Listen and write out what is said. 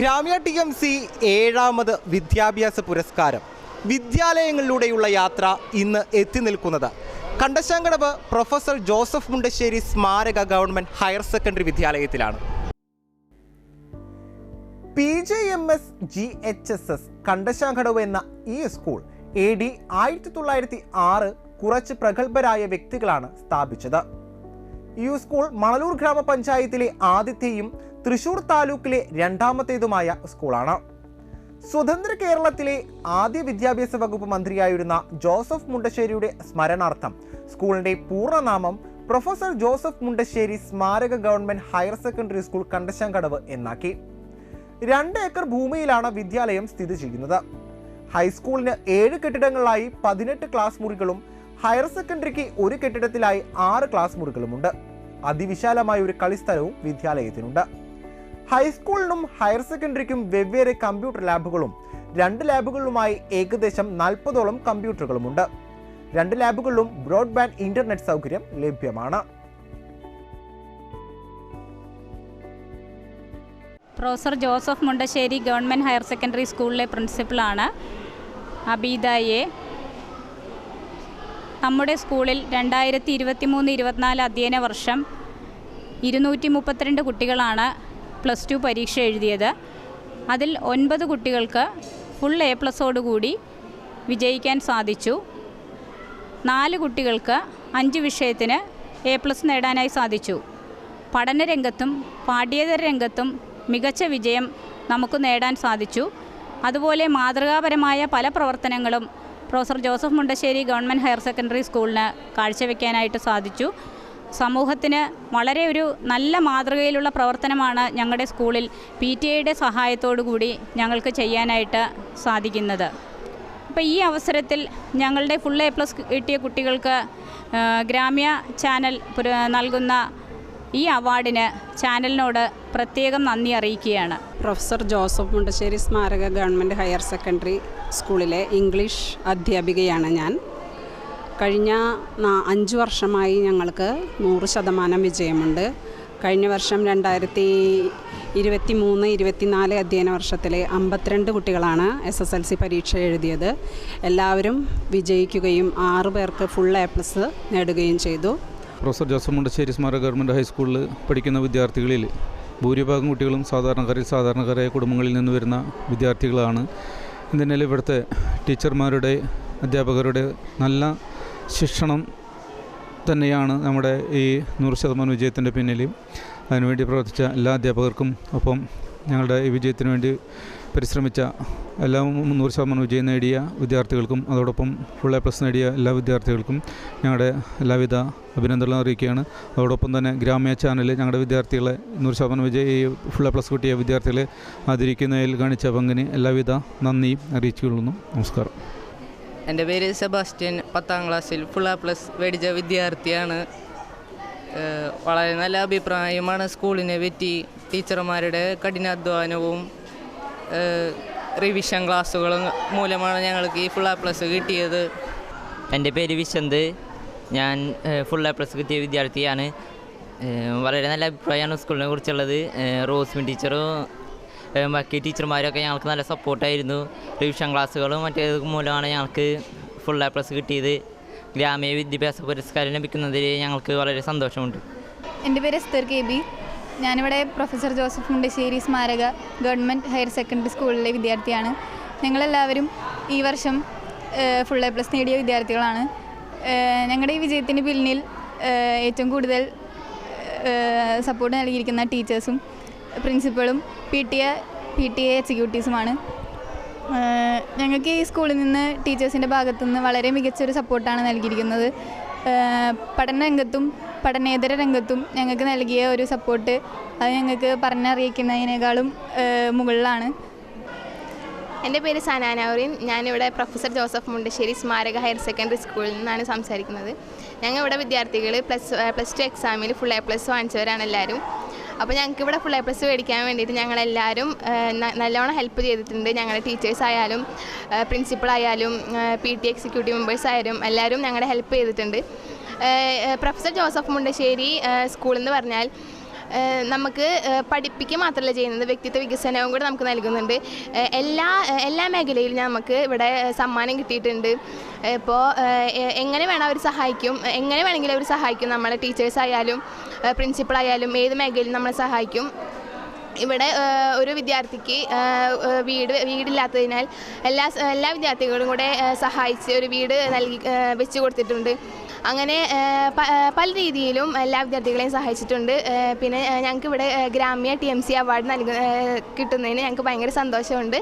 ഗ്രാമ്യ T M C ഏഴാമത് വിദ്യാഭ്യാസ പുരസ്കാരം. വിദ്യാലയങ്ങളിലൂടെയുള്ള യാത്ര ഇന്ന് എത്തി നിൽക്കുന്നത്. കണ്ടശാങ്കടവ് പ്രൊഫസർ ജോസഫ് മുണ്ടശ്ശേരി സ്മാരക government higher secondary വിദ്യാലയത്തിലാണ്. P J M S G H S S Kandassankadavu എന്ന ഈ സ്കൂൾ എ ഡി ആയിരത്തി തൊള്ളായിരത്തി ആറ് കുറച്ച് പ്രഗത്ഭരായ വ്യക്തികളാണ് സ്ഥാപിച്ചത്. ഈ സ്കൂൾ മണലൂർ ഗ്രാമപഞ്ചായത്തിലെ ആദ്യത്തെയും തൃശൂർ താലൂക്കിലെ രണ്ടാമത്തേതുമായ സ്കൂളാണ്. സ്വതന്ത്ര കേരളത്തിലെ ആദ്യ വിദ്യാഭ്യാസ വകുപ്പ് മന്ത്രിയായിരുന്ന ജോസഫ് മുണ്ടശ്ശേരിയുടെ സ്മരണാർത്ഥം സ്കൂളിന്റെ പൂർണനാമം പ്രൊഫസർ ജോസഫ് മുണ്ടശ്ശേരി സ്മാരക government higher secondary school Kandassankadavu എന്നാക്കി. രണ്ട് ഏക്കർ ഭൂമിയിലാണ് വിദ്യാലയം സ്ഥിതി ചെയ്യുന്നത്. ഹൈസ്കൂളിന് ഏഴ് കെട്ടിടങ്ങളിലായി പതിനെട്ട് ക്ലാസ് മുറികളും ഹയർ സെക്കൻഡറിക്ക് ഒരു കെട്ടിടത്തിലായി ആറ് ക്ലാസ് മുറികളുമുണ്ട്. അതിവിശാലമായ ഒരു കളിസ്ഥലവും വിദ്യാലയത്തിനുണ്ട്. ഹൈസ്കൂളിനും ഹയർ സെക്കൻഡറിക്കും വെവ്വേറെ കമ്പ്യൂട്ടർ ലാബുകളും രണ്ട് ലാബുകളിലുമായി ഏകദേശം നാൽപ്പതോളം കമ്പ്യൂട്ടറുകളുമുണ്ട് രണ്ട് ലാബുകളിലും ബ്രോഡ്ബാൻഡ് ഇന്റർനെറ്റ് സൗകര്യം ലഭ്യമാണ്. Professor Joseph Mundassery government higher secondary സ്കൂളിലെ പ്രിൻസിപ്പളാണ് അബീദയെ നമ്മുടെ സ്കൂളിൽ രണ്ടായിരത്തി ഇരുപത്തി മൂന്ന് ഇരുപത്തിനാല് അധ്യയന വർഷം ഇരുന്നൂറ്റി മുപ്പത്തിരണ്ട് കുട്ടികളാണ് പ്ലസ് ടു പരീക്ഷ എഴുതിയത്. അതിൽ ഒൻപത് കുട്ടികൾക്ക് ഫുൾ എ പ്ലസോടുകൂടി വിജയിക്കാൻ സാധിച്ചു. നാല് കുട്ടികൾക്ക് അഞ്ച് വിഷയത്തിന് എ പ്ലസ് നേടാനായി സാധിച്ചു. പഠനരംഗത്തും പാഠ്യേതര രംഗത്തും മികച്ച വിജയം നമുക്ക് നേടാൻ സാധിച്ചു. അതുപോലെ മാതൃകാപരമായ പല പ്രവർത്തനങ്ങളും professor Joseph Mundassery government higher secondary സ്കൂളിന് കാഴ്ചവെക്കാനായിട്ട് സാധിച്ചു. സമൂഹത്തിന് വളരെ ഒരു നല്ല മാതൃകയിലുള്ള പ്രവർത്തനമാണ് ഞങ്ങളുടെ സ്കൂളിൽ പി ടി ഐയുടെ സഹായത്തോടു കൂടി ഞങ്ങൾക്ക് ചെയ്യാനായിട്ട് സാധിക്കുന്നത്. അപ്പോൾ ഈ അവസരത്തിൽ ഞങ്ങളുടെ ഫുൾ എ പ്ലസ് കിട്ടിയ കുട്ടികൾക്ക് ഗ്രാമ്യ ചാനൽ നൽകുന്ന ഈ അവാർഡിന് ചാനലിനോട് പ്രത്യേകം നന്ദി അറിയിക്കുകയാണ്. പ്രൊഫസർ ജോസഫ് മുണ്ടശ്ശേരി സ്മാരക ഗവൺമെന്റ് ഹയർ സെക്കൻഡറി സ്കൂളിലെ ഇംഗ്ലീഷ് അധ്യാപികയാണ് ഞാൻ. കഴിഞ്ഞ അഞ്ച് വർഷമായി ഞങ്ങൾക്ക് നൂറ് ശതമാനം വിജയമുണ്ട്. കഴിഞ്ഞ വർഷം രണ്ടായിരത്തി ഇരുപത്തി മൂന്ന് ഇരുപത്തിനാല് അധ്യയന വർഷത്തിലെ അമ്പത്തിരണ്ട് കുട്ടികളാണ് എസ് എസ് എൽ സി പരീക്ഷ എഴുതിയത്. എല്ലാവരും വിജയിക്കുകയും ആറ് പേർക്ക് ഫുൾ എ പ്ലസ് നേടുകയും ചെയ്തു. പ്രൊഫസർ ജോസഫ് മുണ്ടശ്ശേരി സ്മാരക ഗവൺമെന്റ് ഹൈസ്കൂളിൽ പഠിക്കുന്ന വിദ്യാർത്ഥികളിൽ ഭൂരിഭാഗം കുട്ടികളും സാധാരണക്കാരിൽ സാധാരണക്കാരായ കുടുംബങ്ങളിൽ നിന്ന് വരുന്ന വിദ്യാർത്ഥികളാണ്. ഇതിനെല്ലാം ഇവിടുത്തെ ടീച്ചർമാരുടെ അധ്യാപകരുടെ നല്ല ശിക്ഷണം തന്നെയാണ് നമ്മുടെ ഈ നൂറ് ശതമാനം വിജയത്തിന്റെ പിന്നിലും. അതിനുവേണ്ടി പ്രവർത്തിച്ച എല്ലാ അധ്യാപകർക്കും ഒപ്പം ഞങ്ങളുടെ ഈ വിജയത്തിന് വേണ്ടി പരിശ്രമിച്ച എല്ലാ നൂറ് ശതമാനം വിജയം നേടിയ വിദ്യാർത്ഥികൾക്കും അതോടൊപ്പം ഫുൾ എ പ്ലസ് നേടിയ എല്ലാ വിദ്യാർത്ഥികൾക്കും ഞങ്ങളുടെ എല്ലാവിധ അഭിനന്ദനങ്ങൾ അറിയിക്കുകയാണ്. അതോടൊപ്പം തന്നെ ഗ്രാമ്യ ചാനൽ ഞങ്ങളുടെ വിദ്യാർത്ഥികളെ നൂറ് ശതമാനം വിജയ ഈ ഫുൾ എ പ്ലസ് കിട്ടിയ വിദ്യാർത്ഥികളെ ആദരിക്കുന്നതിൽ കാണിച്ച പങ്കിന് എല്ലാവിധ നന്ദിയും അറിയിച്ചു അറിയിച്ചുകൊള്ളുന്നു. നമസ്കാരം. എന്റെ പേര് സെബാസ്റ്റ്യൻ പത്താം ക്ലാസ്സിൽ ഫുൾ എ പ്ലസ് മേടിച്ച വിദ്യാർത്ഥിയാണ്. വളരെ നല്ല അഭിപ്രായമാണ് സ്കൂളിനെ പറ്റി ടീച്ചർമാരുടെ കഠിനാധ്വാനവും റിവിഷൻ ക്ലാസ്സുകളും മൂലമാണ് ഞങ്ങൾക്ക് ഈ ഫുൾ എ പ്ലസ് കിട്ടിയത്. എന്റെ പേര് വിശന്ത്. ഞാൻ ഫുൾ എ പ്ലസ് കിട്ടിയ വിദ്യാർത്ഥിയാണ്. വളരെ നല്ല അഭിപ്രായമാണ് സ്കൂളിനെ കുറിച്ചുള്ളത്. റോസ്മിൻ ടീച്ചറും ബാക്കി ടീച്ചർമാരൊക്കെ ഞങ്ങൾക്ക് നല്ല സപ്പോർട്ടായിരുന്നു. റിവിഷൻ ക്ലാസ്സുകളും മറ്റേത് മൂലമാണ് ഞങ്ങൾക്ക് ഫുൾ എ പ്ലസ് കിട്ടിയത്. ഗ്രാമീണ വിദ്യാഭ്യാസ പുരസ്കാരം ലഭിക്കുന്നതിൽ ഞങ്ങൾക്ക് വളരെ സന്തോഷമുണ്ട്. എന്റെ പേര് എസ്തർ കെ ബി. ഞാനിവിടെ പ്രൊഫസർ ജോസഫ് മുണ്ടശ്ശേരി സ്മാരക ഗവൺമെന്റ് ഹയർ സെക്കൻഡറി സ്കൂളിലെ വിദ്യാർത്ഥിയാണ്. ഞങ്ങളെല്ലാവരും ഈ വർഷം ഫുൾ എ പ്ലസ് നേടിയ വിദ്യാർത്ഥികളാണ്. ഞങ്ങളുടെ ഈ വിജയത്തിന് പിന്നിൽ ഏറ്റവും കൂടുതൽ സപ്പോർട്ട് നൽകിയിരിക്കുന്ന ടീച്ചേഴ്സും പ്രിൻസിപ്പളും P T A P T A എക്സിക്യൂട്ടീവ്സുമാണ്. ഞങ്ങൾക്ക് ഈ സ്കൂളിൽ നിന്ന് ടീച്ചേഴ്സിന്റെ ഭാഗത്തു നിന്ന് വളരെ മികച്ചൊരു സപ്പോർട്ടാണ് നൽകിയിരിക്കുന്നത്. പഠന രംഗത്തും പഠനേതര രംഗത്തും ഞങ്ങൾക്ക് നൽകിയ ഒരു സപ്പോർട്ട് അത് ഞങ്ങൾക്ക് പറഞ്ഞറിയിക്കുന്നതിനേക്കാളും മുകളിലാണ്. എന്റെ പേര് സനാനൗറിൻ ഞാനിവിടെ പ്രൊഫസർ ജോസഫ് മുണ്ടശ്ശേരി സ്മാരക ഹയർ സെക്കൻഡറി സ്കൂളിൽ നിന്നാണ് സംസാരിക്കുന്നത്. ഞങ്ങൾ ഇവിടെ വിദ്യാർത്ഥികൾ പ്ലസ് പ്ലസ് ടു എക്സാമിൽ ഫുൾ എ പ്ലസ് വാങ്ങിച്ചവരാണ് എല്ലാവരും. അപ്പോൾ ഞങ്ങൾക്ക് ഇവിടെ ഫുൾ എ പ്ലസ് മേടിക്കാൻ വേണ്ടിയിട്ട് ഞങ്ങളെല്ലാവരും നല്ലോണം ഹെൽപ്പ് ചെയ്തിട്ടുണ്ട്. ഞങ്ങളുടെ ടീച്ചേഴ്സ് ആയാലും പ്രിൻസിപ്പൾ ആയാലും പി ടി എക്സിക്യൂട്ടീവ് മെമ്പേഴ്സ് ആയാലും എല്ലാവരും ഞങ്ങളുടെ ഹെൽപ്പ് ചെയ്തിട്ടുണ്ട്. പ്രൊഫസർ ജോസഫ് മുണ്ടശ്ശേരി സ്കൂളെന്ന് പറഞ്ഞാൽ നമുക്ക് പഠിപ്പിക്കുക മാത്രമല്ല ചെയ്യുന്നത് വ്യക്തിത്വ വികസനവും കൂടെ നമുക്ക് നൽകുന്നുണ്ട്. എല്ലാ എല്ലാ മേഖലയിലും നമുക്ക് ഇവിടെ സമ്മാനം കിട്ടിയിട്ടുണ്ട്. ഇപ്പോൾ എങ്ങനെ വേണം അവർ സഹായിക്കും? എങ്ങനെ വേണമെങ്കിലും അവർ സഹായിക്കും? നമ്മളെ ടീച്ചേഴ്സ് ആയാലും പ്രിൻസിപ്പൾ ആയാലും ഏത് മേഖലയിലും നമ്മളെ സഹായിക്കും. ഇവിടെ ഒരു വിദ്യാർത്ഥിക്ക് വീട് വീടില്ലാത്തതിനാൽ എല്ലാ എല്ലാ വിദ്യാർത്ഥികളും കൂടെ സഹായിച്ച് ഒരു വീട് നൽകി വെച്ച് കൊടുത്തിട്ടുണ്ട്. അങ്ങനെ പല രീതിയിലും എല്ലാ വിദ്യാർത്ഥികളെയും സഹായിച്ചിട്ടുണ്ട്. പിന്നെ ഞങ്ങൾക്ക് ഇവിടെ ഗ്രാമ്യ ടി എം സി അവാർഡ് നൽകുന്ന കിട്ടുന്നതിന് ഞങ്ങൾക്ക് ഭയങ്കര സന്തോഷമുണ്ട്.